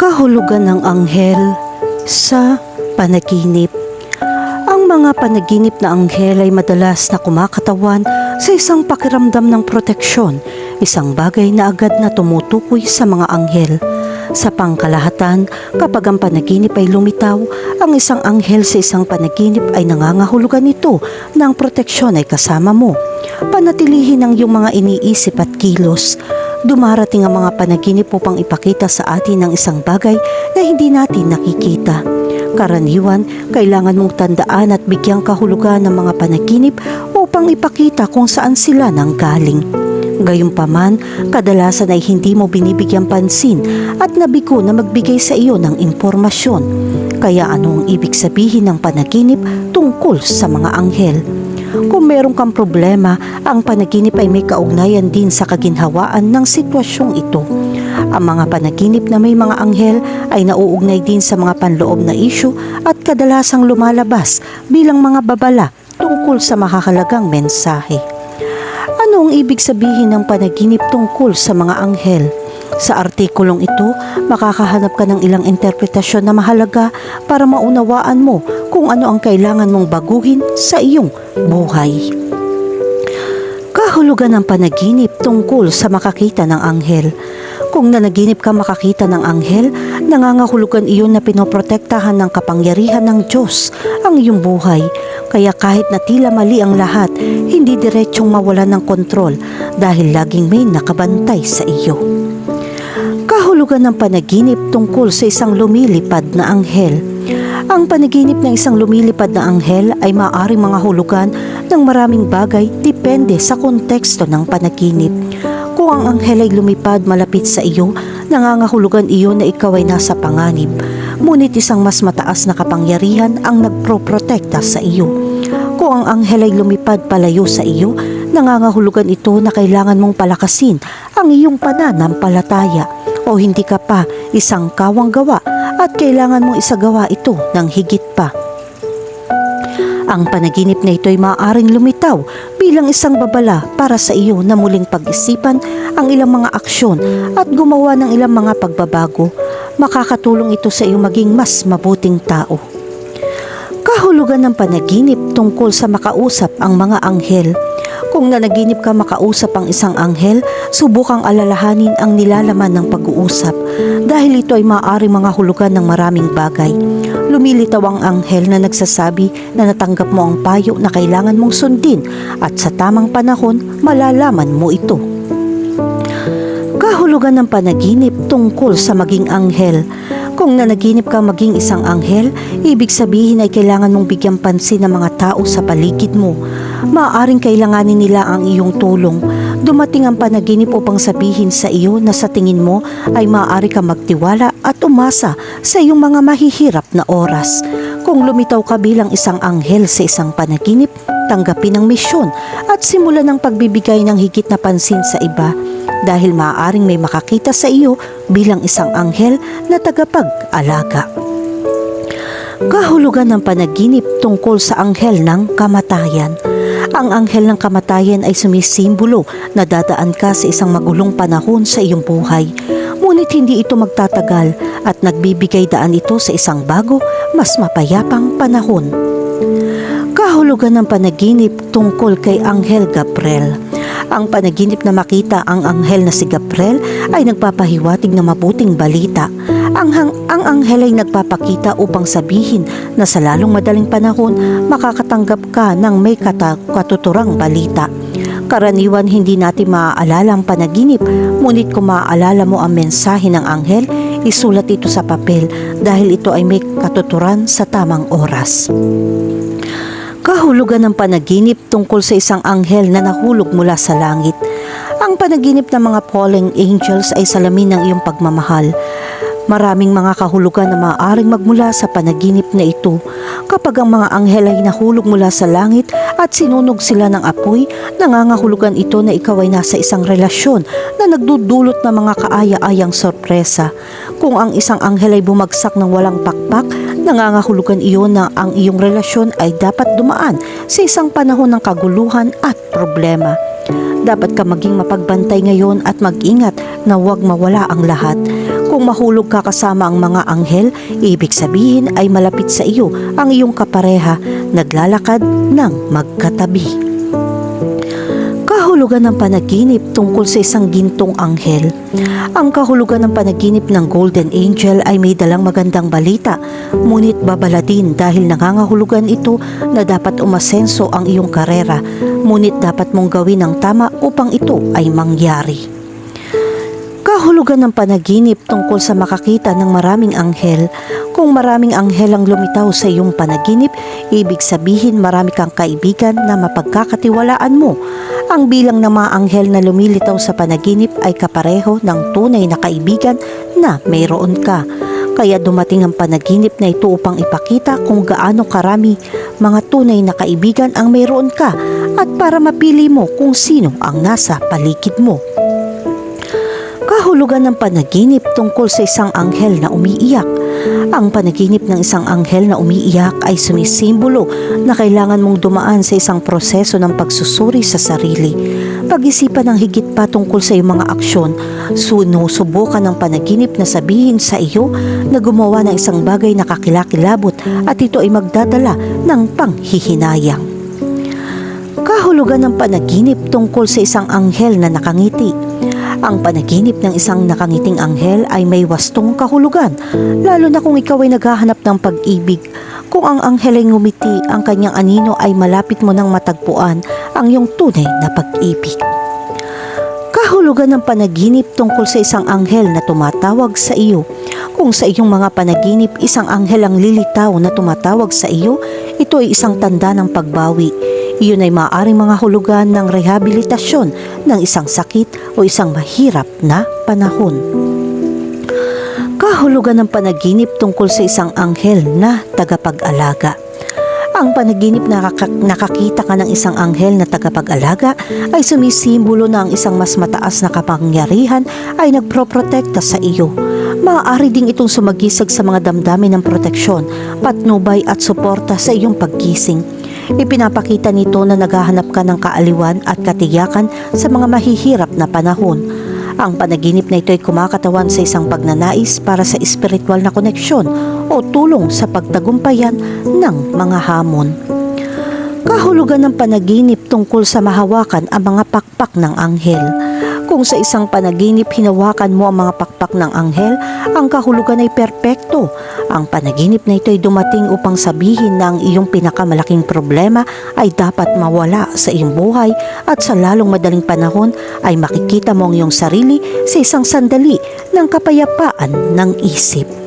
Kahulugan ng anghel sa panaginip. Ang mga panaginip na anghel ay madalas na kumakatawan sa isang pakiramdam ng proteksyon, isang bagay na agad na tumutukoy sa mga anghel. Sa pangkalahatan, kapag ang panaginip ay lumitaw, ang isang anghel sa isang panaginip ay nangangahulugan nito na ang proteksyon ay kasama mo. Panatilihin ang iyong mga iniisip at kilos. Dumarating ang mga panaginip upang ipakita sa atin ang isang bagay na hindi natin nakikita. Karaniwan, kailangan mong tandaan at bigyang kahulugan ng mga panaginip upang ipakita kung saan sila nanggaling. Gayunpaman, kadalasan ay hindi mo binibigyang pansin at nabigo na magbigay sa iyo ng impormasyon. Kaya ano ang ibig sabihin ng panaginip tungkol sa mga anghel? Kung meron kang problema, ang panaginip ay may kaugnayan din sa kaginhawaan ng sitwasyong ito. Ang mga panaginip na may mga anghel ay nauugnay din sa mga panloob na isyu at kadalasang lumalabas bilang mga babala tungkol sa makakalagang mensahe. Ano ang ibig sabihin ng panaginip tungkol sa mga anghel? Sa artikulong ito, makakahanap ka ng ilang interpretasyon na mahalaga para maunawaan mo kung ano ang kailangan mong baguhin sa iyong buhay. Kahulugan ng panaginip tungkol sa makakita ng anghel. Kung nanaginip ka makakita ng anghel, nangangahulugan iyon na pinoprotektahan ng kapangyarihan ng Diyos ang iyong buhay. Kaya kahit na tila mali ang lahat, hindi diretsong mawalan ng kontrol dahil laging may nakabantay sa iyo. Kahulugan ng panaginip tungkol sa isang lumilipad na anghel. Ang panaginip ng isang lumilipad na anghel ay maaaring mga hulugan ng maraming bagay depende sa konteksto ng panaginip. Kung ang anghel ay lumipad malapit sa iyo, nangangahulugan iyon na ikaw ay nasa panganib. Ngunit isang mas mataas na kapangyarihan ang nagproprotekta sa iyo. Kung ang anghel ay lumipad palayo sa iyo, nangangahulugan ito na kailangan mong palakasin ang iyong pananampalataya o hindi ka pa isang kawang gawa at kailangan mong isagawa ito ng higit pa. Ang panaginip na ito ay maaaring lumitaw bilang isang babala para sa iyo na muling pag-isipan ang ilang mga aksyon at gumawa ng ilang mga pagbabago. Makakatulong ito sa iyo maging mas mabuting tao. Kahulugan ng panaginip tungkol sa makausap ang mga anghel. Kung nanaginip ka makausap ang isang anghel, subukang alalahanin ang nilalaman ng pag-uusap dahil ito ay maaaring mga hulugan ng maraming bagay. Lumilitaw ang anghel na nagsasabi na natanggap mo ang payo na kailangan mong sundin at sa tamang panahon malalaman mo ito. Kahulugan ng panaginip tungkol sa maging anghel. Kung nanaginip ka maging isang anghel, ibig sabihin ay kailangan mong bigyan pansin ng mga tao sa paligid mo. Maaaring kailanganin nila ang iyong tulong. Dumating ang panaginip upang sabihin sa iyo na sa tingin mo ay maaari ka magtiwala at umasa sa iyong mga mahihirap na oras. Kung lumitaw ka bilang isang anghel sa isang panaginip, tanggapin ang misyon at simulan ng pagbibigay ng higit na pansin sa iba dahil maaaring may makakita sa iyo bilang isang anghel na tagapag-alaga. Kahulugan ng panaginip tungkol sa anghel ng kamatayan. Ang anghel ng kamatayan ay sumisimbolo na dadaan ka sa isang magulong panahon sa iyong buhay. Ngunit hindi ito magtatagal at nagbibigay daan ito sa isang bago, mas mapayapang panahon. Kahulugan ng panaginip tungkol kay Anghel Gabriel. Ang panaginip na makita ang anghel na si Gabriel ay nagpapahiwatig ng mabuting balita. Ang, hang, ang anghel ay nagpapakita upang sabihin na sa lalong madaling panahon makakatanggap ka ng may kata, katuturang balita. Karaniwan hindi natin maaalala ang panaginip, ngunit kung maaalala mo ang mensahe ng anghel, isulat ito sa papel dahil ito ay may katuturan sa tamang oras. Kahulugan ng panaginip tungkol sa isang anghel na nahulog mula sa langit. Ang panaginip ng mga falling angels ay salamin ng iyong pagmamahal. Maraming mga kahulugan na maaaring magmula sa panaginip na ito. Kapag ang mga anghel ay nahulog mula sa langit at sinunog sila ng apoy, nangangahulugan ito na ikaw ay nasa isang relasyon na nagdudulot ng mga kaaya-ayang sorpresa. Kung ang isang anghel ay bumagsak ng walang pakpak, nangangahulugan iyon na ang iyong relasyon ay dapat dumaan sa isang panahon ng kaguluhan at problema. Dapat ka maging mapagbantay ngayon at mag-ingat na huwag mawala ang lahat. Kung mahulog ka kasama ang mga anghel, ibig sabihin ay malapit sa iyo ang iyong kapareha, naglalakad ng magkatabi. Kahulugan ng panaginip tungkol sa isang gintong anghel. Ang kahulugan ng panaginip ng Golden Angel ay may dalang magandang balita, ngunit babaladin dahil nangangahulugan ito na dapat umasenso ang iyong karera, ngunit dapat mong gawin ang tama upang ito ay mangyari. Kahulugan ng panaginip tungkol sa makakita ng maraming anghel. Kung maraming anghel ang lumitaw sa iyong panaginip, ibig sabihin marami kang kaibigan na mapagkakatiwalaan mo. Ang bilang ng mga anghel na lumilitaw sa panaginip ay kapareho ng tunay na kaibigan na mayroon ka. Kaya dumating ang panaginip na ito upang ipakita kung gaano karami mga tunay na kaibigan ang mayroon ka at para mapili mo kung sino ang nasa paligid mo kahulugan ng panaginip tungkol sa isang anghel na umiiyak. Ang panaginip ng isang anghel na umiiyak ay sumisimbolo na kailangan mong dumaan sa isang proseso ng pagsusuri sa sarili. Pag-isipan ng higit pa tungkol sa iyong mga aksyon, sunusubukan ng panaginip na sabihin sa iyo na gumawa ng isang bagay na kakilakilabot at ito ay magdadala ng panghihinayang. Kahulugan ng panaginip tungkol sa isang anghel na nakangiti. Ang panaginip ng isang nakangiting anghel ay may wastong kahulugan, lalo na kung ikaw ay naghahanap ng pag-ibig. Kung ang anghel ay ngumiti, ang kanyang anino ay malapit mo nang matagpuan ang iyong tunay na pag-ibig. Kahulugan ng panaginip tungkol sa isang anghel na tumatawag sa iyo. Kung sa iyong mga panaginip isang anghel ang lilitaw na tumatawag sa iyo, ito ay isang tanda ng pagbawi. Iyon ay maaaring mga hulugan ng rehabilitasyon ng isang sakit o isang mahirap na panahon. Kahulugan ng panaginip tungkol sa isang anghel na tagapag-alaga. Ang panaginip na nakakita ka ng isang anghel na tagapag-alaga ay sumisimbolo na ang isang mas mataas na kapangyarihan ay nagproprotekta sa iyo. Maaari ding itong sumagisag sa mga damdamin ng proteksyon, patnubay at suporta sa iyong paggising. Ipinapakita nito na naghahanap ka ng kaaliwan at katiyakan sa mga mahihirap na panahon. Ang panaginip na ito ay kumakatawan sa isang pagnanais para sa espiritual na koneksyon o tulong sa pagtagumpayan ng mga hamon. Kahulugan ng panaginip tungkol sa mahawakan ang mga pakpak ng anghel. Kung sa isang panaginip hinawakan mo ang mga pakpak ng anghel, ang kahulugan ay perpekto. Ang panaginip na ito ay dumating upang sabihin na ang iyong pinakamalaking problema ay dapat mawala sa iyong buhay at sa lalong madaling panahon ay makikita mo ang iyong sarili sa isang sandali ng kapayapaan ng isip.